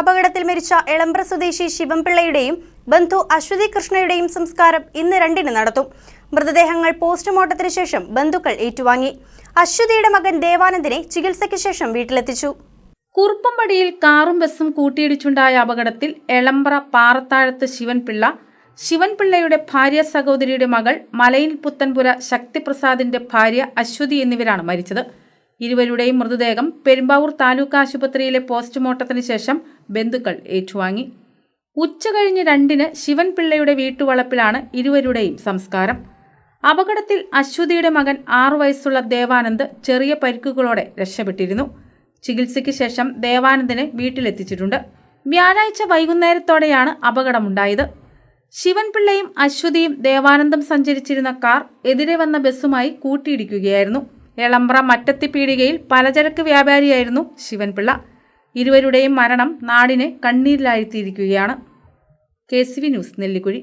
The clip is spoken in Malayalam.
അപകടത്തിൽ മരിച്ച എളമ്പ്ര സ്വദേശി ശിവംപിള്ളയുടെയും ബന്ധു അശ്വതി കൃഷ്ണയുടെയും സംസ്കാരം ഇന്ന് രണ്ടിന് നടത്തും. മൃതദേഹങ്ങൾ പോസ്റ്റ്മോർട്ടത്തിന് ശേഷം ബന്ധുക്കൾ ഏറ്റുവാങ്ങി. അശ്വതിയുടെ മകൻ ദേവാനന്ദിനെ ചികിത്സയ്ക്ക് ശേഷം വീട്ടിലെത്തിച്ചു. കുറുപ്പമ്പടിയിൽ കാറും ബസ്സും കൂട്ടിയിടിച്ചുണ്ടായ അപകടത്തിൽ എളമ്പ്ര പാറത്താഴത്ത് ശിവൻപിള്ള ശിവൻപിള്ളയുടെ ഭാര്യ സഹോദരിയുടെ മകൾ മലയിൽ പുത്തൻപുര ശക്തിപ്രസാദിന്റെ ഭാര്യ അശ്വതി എന്നിവരാണ് മരിച്ചത്. ഇരുവരുടെയും മൃതദേഹം പെരുമ്പാവൂർ താലൂക്ക് ആശുപത്രിയിലെ പോസ്റ്റ്മോർട്ടത്തിന് ശേഷം ബന്ധുക്കൾ ഏറ്റുവാങ്ങി. ഉച്ചകഴിഞ്ഞ് രണ്ടിന് ശിവൻപിള്ളയുടെ വീട്ടുവളപ്പിലാണ് ഇരുവരുടെയും സംസ്കാരം. അപകടത്തിൽ അശ്വതിയുടെ മകൻ ആറു വയസ്സുള്ള ദേവാനന്ദ് ചെറിയ പരിക്കുകളോടെ രക്ഷപ്പെട്ടിരുന്നു. ചികിത്സയ്ക്ക് ശേഷം ദേവാനന്ദനെ വീട്ടിലെത്തിച്ചിട്ടുണ്ട്. വ്യാഴാഴ്ച വൈകുന്നേരത്തോടെയാണ് അപകടമുണ്ടായത്. ശിവൻപിള്ളയും അശ്വതിയും ദേവാനന്ദം സഞ്ചരിച്ചിരുന്ന കാർ എതിരെ വന്ന ബസ്സുമായി കൂട്ടിയിടിക്കുകയായിരുന്നു. എളമ്പ്ര മറ്റത്തി പീടികയിൽ പലചരക്ക് വ്യാപാരിയായിരുന്നു ശിവൻപിള്ള. ഇരുവരുടെയും മരണം നാടിനെ കണ്ണീരിലാഴ്ത്തിയിരിക്കുകയാണ്. K C V news Nellikuzhi.